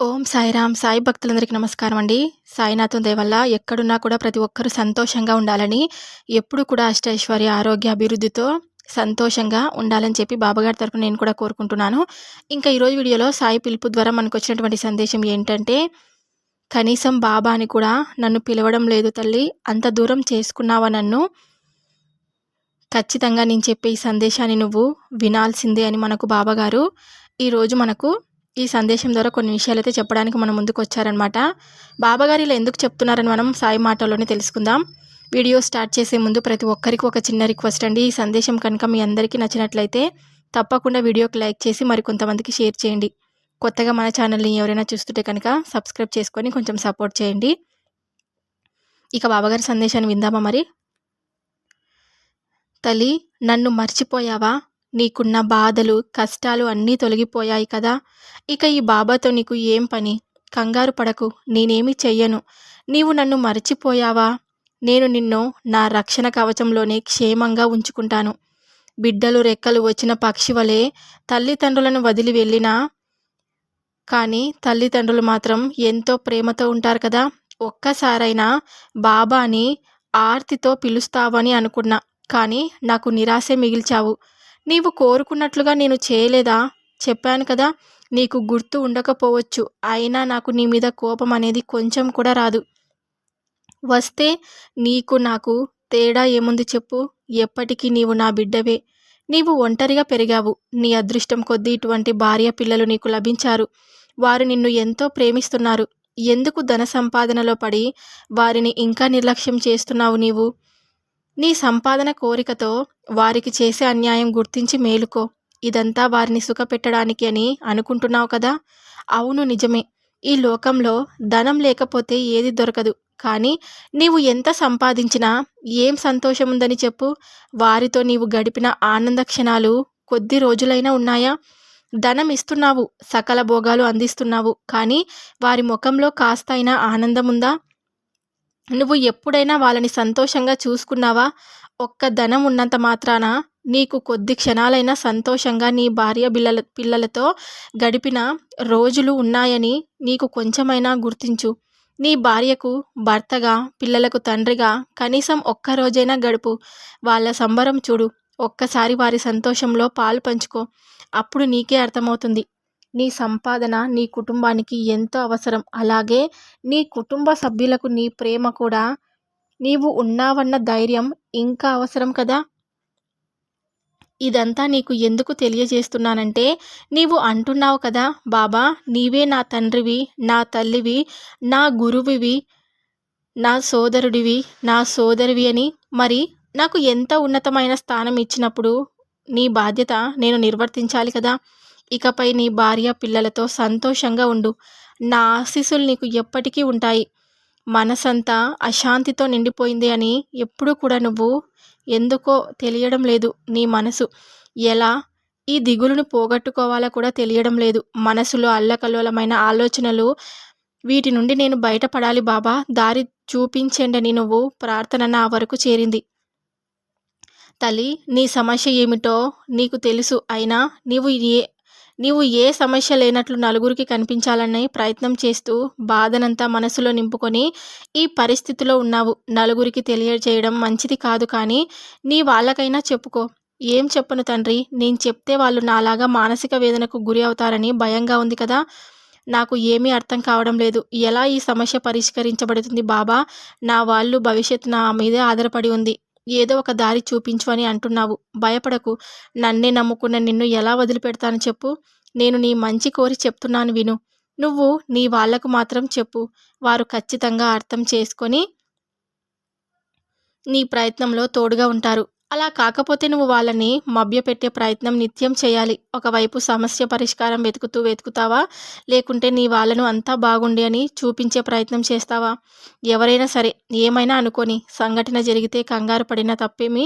ఓం సాయిరామ్ సాయి భక్తులందరికీ నమస్కారం అండి. సాయినాథం దేవల్ల ఎక్కడున్నా కూడా ప్రతి ఒక్కరూ సంతోషంగా ఉండాలని ఎప్పుడు కూడా అష్టైశ్వర్య ఆరోగ్య అభివృద్ధితో సంతోషంగా ఉండాలని చెప్పి బాబాగారి తరఫున నేను కూడా కోరుకుంటున్నాను. ఇంకా ఈరోజు వీడియోలో సాయి పిలుపు ద్వారా మనకు వచ్చినటువంటి సందేశం ఏంటంటే కనీసం బాబా అని కూడా నన్ను పిలవడం లేదు తల్లి అంత దూరం చేసుకున్నావా నన్ను? ఖచ్చితంగా నేను చెప్పే ఈ సందేశాన్ని నువ్వు వినాల్సిందే అని మనకు బాబాగారు ఈరోజు మనకు ఈ సందేశం ద్వారా కొన్ని విషయాలు అయితే చెప్పడానికి మన ముందుకు వచ్చారనమాట బాబాగారు ఇలా ఎందుకు చెప్తున్నారని మనం సాయి మాటల్లోనే తెలుసుకుందాం. వీడియో స్టార్ట్ చేసే ముందు ప్రతి ఒక్కరికి ఒక చిన్న రిక్వెస్ట్ అండి. ఈ సందేశం కనుక మీ అందరికీ నచ్చినట్లయితే తప్పకుండా వీడియోకి లైక్ చేసి మరి కొంతమందికి షేర్ చేయండి. కొత్తగా మన ఛానల్ని ఎవరైనా చూస్తుంటే కనుక సబ్స్క్రైబ్ చేసుకొని కొంచెం సపోర్ట్ చేయండి. ఇక బాబాగారి సందేశాన్ని విందామా మరి? తల్లి నన్ను మర్చిపోయావా? నీకున్న బాధలు కష్టాలు అన్నీ తొలగిపోయాయి కదా. ఇక ఈ బాబాతో నీకు ఏం పని? కంగారు పడకు. నేనేమి చెయ్యను. నీవు నన్ను మర్చిపోయావా? నేను నిన్ను నా రక్షణ కవచంలోనే క్షేమంగా ఉంచుకుంటాను. బిడ్డలు రెక్కలు వచ్చిన పక్షి వలె తల్లిదండ్రులను వదిలి వెళ్ళినా కానీ తల్లిదండ్రులు మాత్రం ఎంతో ప్రేమతో ఉంటారు కదా. ఒక్కసారైనా బాబాని ఆర్తితో పిలుస్తావని అనుకున్నా. కానీ నాకు నిరాశే మిగిల్చావు. నీవు కోరుకున్నట్లుగా నేను చేయలేదా? చెప్పాను కదా నీకు గుర్తు ఉండకపోవచ్చు. అయినా నాకు నీ మీద కోపం అనేది కొంచెం కూడా రాదు. వస్తే నీకు నాకు తేడా ఏముంది చెప్పు? ఎప్పటికీ నీవు నా బిడ్డవే. నీవు ఒంటరిగా పెరిగావు. నీ అదృష్టం కొద్దీ ఇటువంటి భార్య పిల్లలు నీకు లభించారు. వారు నిన్ను ఎంతో ప్రేమిస్తున్నారు. ఎందుకు ధన సంపాదనలో పడి వారిని ఇంకా నిర్లక్ష్యం చేస్తున్నావు నీవు? నీ సంపాదన కోరికతో వారికి చేసే అన్యాయం గుర్తించి మేలుకో. ఇదంతా వారిని సుఖపెట్టడానికి అని అనుకుంటున్నావు కదా? అవును నిజమే. ఈ లోకంలో ధనం లేకపోతే ఏది దొరకదు. కానీ నీవు ఎంత సంపాదించినా ఏం సంతోషముందని చెప్పు. వారితో నీవు గడిపిన ఆనంద క్షణాలు కొద్ది రోజులైనా ఉన్నాయా? ధనం ఇస్తున్నావు సకల భోగాలు అందిస్తున్నావు. కానీ వారి ముఖంలో కాస్త అయినా ఆనందం ఉందా నువ్వు ఎప్పుడైనా వాళ్ళని సంతోషంగా చూసుకున్నావా? ఒక్క ధనం ఉన్నంత మాత్రాన? నీకు కొద్ది క్షణాలైనా సంతోషంగా నీ భార్య బిల్లల పిల్లలతో గడిపిన రోజులు ఉన్నాయని నీకు కొంచెమైనా గుర్తించు. నీ భార్యకు భర్తగా పిల్లలకు తండ్రిగా కనీసం ఒక్క రోజైనా గడుపు. వాళ్ళ సంబరం చూడు. ఒక్కసారి వారి సంతోషంలో పాలు పంచుకో. అప్పుడు నీకే అర్థమవుతుంది. నీ సంపాదన నీ కుటుంబానికి ఎంతో అవసరం. అలాగే నీ కుటుంబ సభ్యులకు నీ ప్రేమ కూడా. నీవు ఉన్నావన్న ధైర్యం ఇంకా అవసరం కదా? ఇదంతా నీకు ఎందుకు తెలియజేస్తున్నానంటే నీవు అంటున్నావు కదా బాబా నీవే నా తండ్రివి నా తల్లివి నా గురువివి నా సోదరుడివి నా సోదరివి అని. మరి నాకు ఎంత ఉన్నతమైన స్థానం ఇచ్చినప్పుడు నీ బాధ్యత నేను నిర్వర్తించాలి కదా? ఇకపై నీ భార్య పిల్లలతో సంతోషంగా ఉండు. నా ఆశీస్సులు నీకు ఎప్పటికీ ఉంటాయి. మనసంతా అశాంతితో నిండిపోయింది అని ఎప్పుడూ కూడా నువ్వు ఎందుకో తెలియడం లేదు నీ మనసు. ఎలా? ఈ దిగులును పోగొట్టుకోవాలో కూడా తెలియడం లేదు. మనసులో అల్లకల్లోలమైన ఆలోచనలు వీటి నుండి నేను బయటపడాలి బాబా. దారి చూపించండి నువ్వు ప్రార్థన నా వరకు చేరింది. తల్లి నీ సమస్య ఏమిటో నీకు తెలుసు. అయినా నీవు ఏ నీవు ఏ సమస్య లేనట్లు నలుగురికి కనిపించాలనే ప్రయత్నం చేస్తూ బాధనంతా మనసులో నింపుకొని ఈ పరిస్థితిలో ఉన్నావు. నలుగురికి తెలియజేయడం మంచిది కాదు కానీ నీ వాళ్ళకైనా చెప్పుకో. ఏం చెప్పను తండ్రి? నేను చెప్తే వాళ్ళు నాలాగా మానసిక వేదనకు గురి అవుతారని భయంగా ఉంది కదా. నాకు ఏమీ అర్థం కావడం లేదు. ఎలా ఈ సమస్య పరిష్కరించబడుతుంది బాబా? నా వాళ్ళు భవిష్యత్తు నా మీదే ఆధారపడి ఉంది. ఏదో ఒక దారి చూపించు అని అంటున్నావు. భయపడకు. నన్నే నమ్ముకున్న నిన్ను ఎలా వదిలిపెడతాను చెప్పు. నేను నీ మంచి కోరి చెప్తున్నాను విను. నువ్వు నీ వాళ్ళకు మాత్రం చెప్పు. వారు ఖచ్చితంగా అర్థం చేసుకొని నీ ప్రయత్నంలో తోడుగా ఉంటారు. అలా కాకపోతే నువ్వు వాళ్ళని మభ్యపెట్టే ప్రయత్నం నిత్యం చేయాలి. ఒకవైపు సమస్య పరిష్కారం వెతుకుతూ వెతుకుతావా? లేకుంటే నీ వాళ్ళను అంతా బాగుండి అని చూపించే ప్రయత్నం చేస్తావా? ఎవరైనా సరే ఏమైనా అనుకొని సంఘటన జరిగితే కంగారు పడిన తప్పేమీ?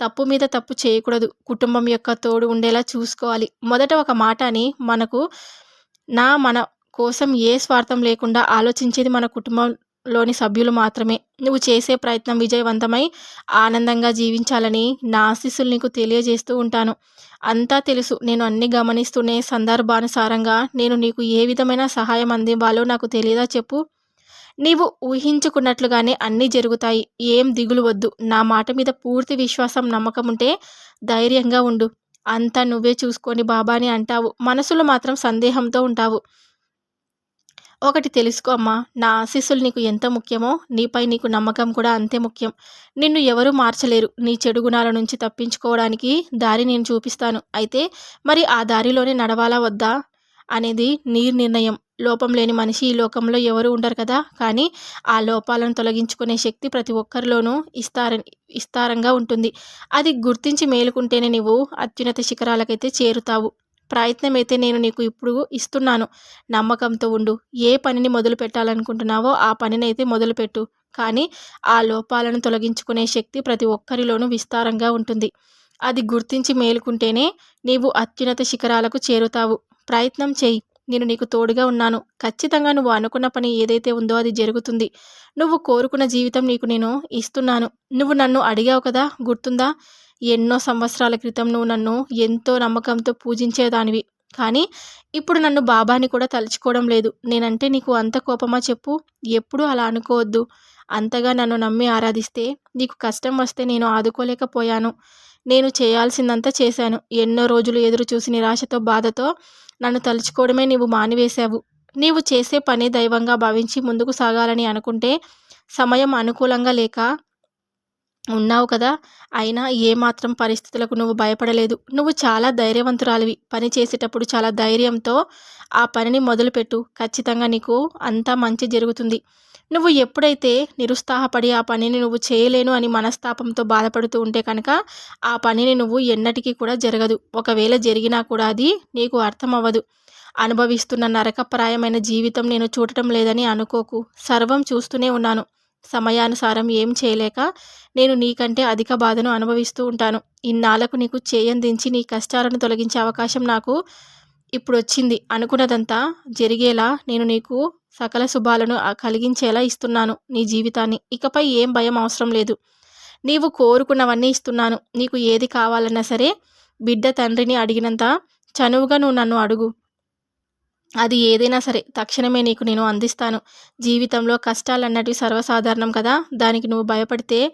తప్పు మీద తప్పు చేయకూడదు. కుటుంబం యొక్క తోడు ఉండేలా చూసుకోవాలి. మొదట ఒక మాట అని మనకు నా మన కోసం ఏ స్వార్థం లేకుండా ఆలోచించేది మన కుటుంబం లోని సభ్యులు మాత్రమే. నువ్వు చేసే ప్రయత్నం విజయవంతమై ఆనందంగా జీవించాలని నా ఆశీస్సులు నీకు తెలియజేస్తూ ఉంటాను. అంతా తెలుసు. నేను అన్ని గమనిస్తూనే సందర్భానుసారంగా నేను నీకు ఏ విధమైన సహాయం అందివ్వాలో నాకు తెలియదా చెప్పు. నీవు ఊహించుకున్నట్లుగానే అన్నీ జరుగుతాయి. ఏం దిగులు వద్దు. నా మాట మీద పూర్తి విశ్వాసం నమ్మకం ఉంటే ధైర్యంగా ఉండు. అంతా నువ్వే చూసుకొని బాబాని అంటావు. మనసులో మాత్రం సందేహంతో ఉంటావు. ఒకటి తెలుసుకో అమ్మా. నా ఆశీస్సులు నీకు ఎంత ముఖ్యమో నీపై నీకు నమ్మకం కూడా అంతే ముఖ్యం. నిన్ను ఎవరూ మార్చలేరు. నీ చెడు గుణాల నుంచి తప్పించుకోవడానికి దారి నేను చూపిస్తాను. అయితే మరి ఆ దారిలోనే నడవాలా వద్దా? అనేది నీ నిర్ణయం. లోపం లేని మనిషి ఈ లోకంలో ఎవరు ఉండరు కదా? కానీ ఆ లోపాలను తొలగించుకునే శక్తి ప్రతి ఒక్కరిలోనూ ఇస్తార ఇస్తారంగా ఉంటుంది. అది గుర్తించి మేలుకుంటేనే నువ్వు అత్యున్నత శిఖరాలకైతే చేరుతావు. ప్రయత్నం అయితే నేను నీకు ఇప్పుడు ఇస్తున్నాను. నమ్మకంతో ఉండు. ఏ పనిని మొదలు పెట్టాలనుకుంటున్నావో ఆ పనిని అయితే మొదలుపెట్టు కానీ ఆ లోపాలను తొలగించుకునే శక్తి ప్రతి ఒక్కరిలోనూ విస్తారంగా ఉంటుంది. అది గుర్తించి మేలుకుంటేనే నీవు అత్యున్నత శిఖరాలకు చేరుతావు. ప్రయత్నం చేయి. నేను నీకు తోడుగా ఉన్నాను. ఖచ్చితంగా నువ్వు అనుకున్న పని ఏదైతే ఉందో అది జరుగుతుంది. నువ్వు కోరుకున్న జీవితం నీకు నేను ఇస్తున్నాను. నువ్వు నన్ను అడిగావు కదా? గుర్తుందా? ఎన్నో సంవత్సరాల క్రితం నువ్వు నన్ను ఎంతో నమ్మకంతో పూజించేదానివి. కానీ ఇప్పుడు నన్ను బాబాని కూడా తలుచుకోవడం లేదు. నేనంటే నీకు అంత కోపమా చెప్పు? ఎప్పుడూ అలా అనుకోవద్దు. అంతగా నన్ను నమ్మి ఆరాధిస్తే నీకు కష్టం వస్తే నేను ఆదుకోలేకపోయాను. నేను చేయాల్సిందంతా చేశాను. ఎన్నో రోజులు ఎదురు చూసి నిరాశతో బాధతో నన్ను తలుచుకోవడమే నీవు మానివేశావు. నీవు చేసే పని దైవంగా భావించి ముందుకు సాగాలని అనుకుంటే సమయం అనుకూలంగా లేక ఉన్నావు కదా. అయినా ఏమాత్రం పరిస్థితులకు నువ్వు భయపడలేదు. నువ్వు చాలా ధైర్యవంతురాలివి. పని చేసేటప్పుడు చాలా ధైర్యంతో ఆ పనిని మొదలుపెట్టు. ఖచ్చితంగా నీకు అంతా మంచి జరుగుతుంది. నువ్వు ఎప్పుడైతే నిరుత్సాహపడి ఆ పనిని నువ్వు చేయలేను అని మనస్తాపంతో బాధపడుతూ ఉంటే కనుక ఆ పనిని నువ్వు ఎన్నటికీ కూడా జరగదు. ఒకవేళ జరిగినా కూడా అది నీకు అర్థం అవ్వదు అనుభవిస్తున్న నరకప్రాయమైన జీవితం నేను చూడటం లేదని అనుకోకు. సర్వం చూస్తూనే ఉన్నాను. సమయానుసారం ఏం చేయలేక నేను నీకంటే అధిక బాధను అనుభవిస్తూ ఉంటాను. ఇన్నాళ్ళకు నీకు చేయందించి నీ కష్టాలను తొలగించే అవకాశం నాకు ఇప్పుడు వచ్చింది అనుకున్నదంతా జరిగేలా నేను నీకు సకల శుభాలను కలిగించేలా ఇస్తున్నాను నీ జీవితాన్ని. ఇకపై ఏం భయం అవసరం లేదు. నీవు కోరుకున్నవన్నీ ఇస్తున్నాను. నీకు ఏది కావాలన్నా సరే బిడ్డ తండ్రిని అడిగినంత చనువుగా నువ్వు నన్ను అడుగు. అది ఏదైనా సరే తక్షణమే నీకు నేను అందిస్తాను. జీవితంలో కష్టాలు అన్నటివి సర్వసాధారణం కదా? దానికి నువ్వు భయపడితే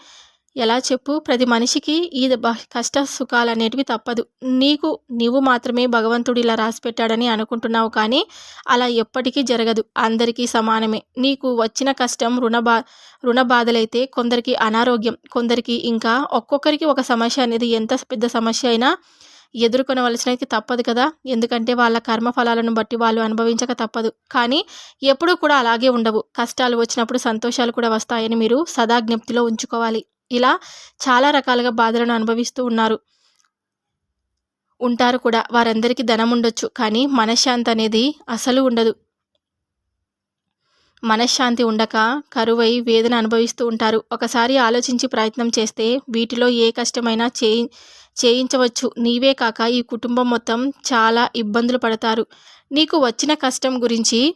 ఎలా చెప్పు? ప్రతి మనిషికి ఈ కష్ట సుఖాలు అనేటివి తప్పదు. నీకు నీవు మాత్రమే భగవంతుడు ఇలా రాసి పెట్టాడని అనుకుంటున్నావు కానీ అలా ఎప్పటికీ జరగదు. అందరికీ సమానమే. నీకు వచ్చిన కష్టం రుణ బా రుణ బాధలైతే కొందరికి అనారోగ్యం కొందరికి ఇంకా ఒక్కొక్కరికి ఒక సమస్య అనేది ఎంత పెద్ద సమస్య అయినా ఎదుర్కొనవలసినది తప్పదు కదా. ఎందుకంటే వాళ్ళ కర్మ ఫలాలను బట్టి వాళ్ళు అనుభవించక తప్పదు. కానీ ఎప్పుడూ కూడా అలాగే ఉండవు. కష్టాలు వచ్చినప్పుడు సంతోషాలు కూడా వస్తాయని మీరు సదా జ్ఞప్తిలో ఉంచుకోవాలి. ఇలా చాలా రకాలుగా బాధలను అనుభవిస్తూ ఉన్నారు. ఉంటారు కూడా. వారందరికీ ధనం ఉండొచ్చు. కానీ మనశ్శాంతి అనేది అసలు ఉండదు. మనశ్శాంతి ఉండక కరువై వేదన అనుభవిస్తూ ఉంటారు. ఒకసారి ఆలోచించి ప్రయత్నం చేస్తే వీటిలో ఏ కష్టమైనా చే చేయించవచ్చు. నీవే కాక ఈ కుటుంబం మొత్తం చాలా ఇబ్బందులు పడతారు. నీకు వచ్చిన కష్టం గురించి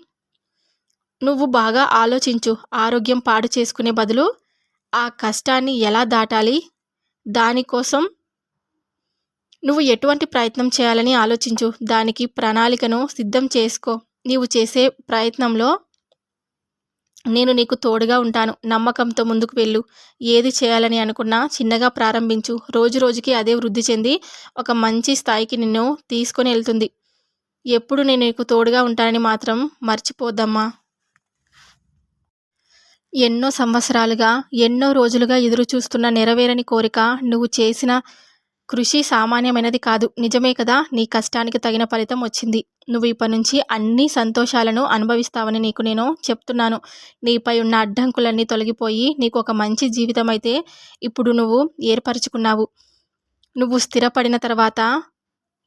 నువ్వు బాగా ఆలోచించు. ఆరోగ్యం పాడు చేసుకునే బదులు ఆ కష్టాన్ని ఎలా దాటాలి? దానికోసం నువ్వు ఎటువంటి ప్రయత్నం చేయాలని ఆలోచించు. దానికి ప్రణాళికను సిద్ధం చేసుకో. నీవు చేసే ప్రయత్నంలో నేను నీకు తోడుగా ఉంటాను. నమ్మకంతో ముందుకు వెళ్ళు. ఏది చేయాలని అనుకున్నా చిన్నగా ప్రారంభించు. రోజు రోజుకి అదే వృద్ధి చెంది ఒక మంచి స్థాయికి నిన్ను తీసుకొని వెళ్తుంది. ఎప్పుడు నేను నీకు తోడుగా ఉంటానని మాత్రం మర్చిపోద్దమ్మా. ఎన్నో సంవత్సరాలుగా ఎన్నో రోజులుగా ఎదురు చూస్తున్న నెరవేరని కోరిక నువ్వు చేసిన కృషి సామాన్యమైనది కాదు. నిజమే కదా నీ కష్టానికి తగిన ఫలితం వచ్చింది. నువ్వు ఇప్పటి నుంచి అన్ని సంతోషాలను అనుభవిస్తావని నీకు నేను చెప్తున్నాను. నీపై ఉన్న అడ్డంకులన్నీ తొలగిపోయి నీకు ఒక మంచి జీవితం అయితే ఇప్పుడు నువ్వు ఏర్పరచుకున్నావు. నువ్వు స్థిరపడిన తర్వాత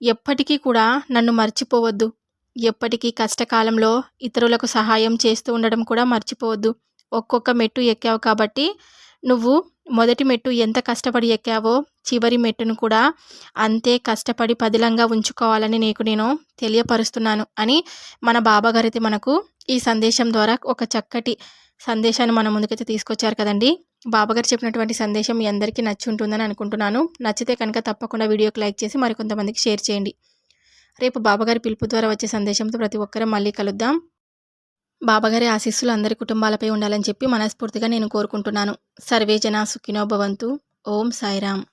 ఎప్పటికీ కూడా నన్ను మర్చిపోవద్దు. ఎప్పటికీ కష్టకాలంలో ఇతరులకు సహాయం చేస్తూ ఉండడం కూడా మర్చిపోవద్దు. ఒక్కొక్క మెట్టు ఎక్కావు కాబట్టి నువ్వు మొదటి మెట్టు ఎంత కష్టపడి ఎక్కావో చివరి మెట్టును కూడా అంతే కష్టపడి పదిలంగా ఉంచుకోవాలని నీకు నేను తెలియపరుస్తున్నాను అని మన బాబాగారైతే మనకు ఈ సందేశం ద్వారా ఒక చక్కటి సందేశాన్ని మన ముందుకైతే తీసుకొచ్చారు కదండి. బాబాగారు చెప్పినటువంటి సందేశం మీ అందరికీ నచ్చి ఉంటుందని అనుకుంటున్నాను. నచ్చితే కనుక తప్పకుండా వీడియోకి లైక్ చేసి మరికొంతమందికి షేర్ చేయండి. రేపు బాబాగారి పిలుపు ద్వారా వచ్చే సందేశంతో ప్రతి ఒక్కరూ మళ్ళీ కలుద్దాం. బాబాగారి ఆశీస్సులు అందరి కుటుంబాలపై ఉండాలని చెప్పి మనస్ఫూర్తిగా నేను కోరుకుంటున్నాను. సర్వే జన సుఖినో భవంతు. ఓం సాయిరామ్.